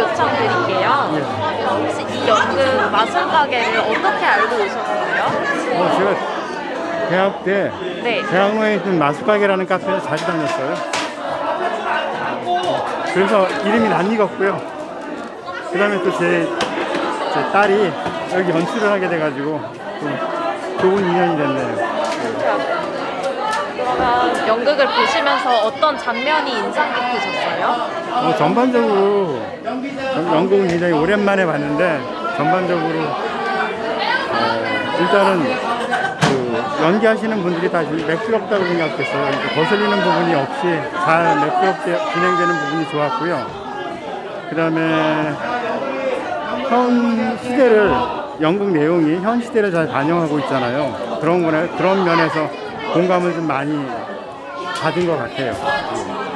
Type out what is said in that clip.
요청드릴게요. 예. 혹시 이 연극 마술 가게를 어떻게 알고 오셨어요? 어, 제가 대학 때 네. 대학로에 있는 마술가게라는 카페를 자주 다녔어요. 그래서 이름이 낯익었고요. 그 다음에 또제 제 딸이 여기 연출을 하게 돼가지고 좀 좋은 인연이 됐네요. 연극을 보시면서 어떤 장면이 인상 깊으셨어요? 뭐 전반적으로 연- 연극은 굉장히 오랜만에 봤는데 전반적으로 어, 일단은 그 연기하시는 분들이 다 매끄럽다고 생각했어요. 그러니까 거슬리는 부분이 없이 잘 매끄럽게 진행되는 부분이 좋았고요. 그 다음에 현 시대를 연극 내용이 현 시대를 잘 반영하고 있잖아요. 그런 거나 그런 면에서 공감을 좀 많이 받은 것 같아요.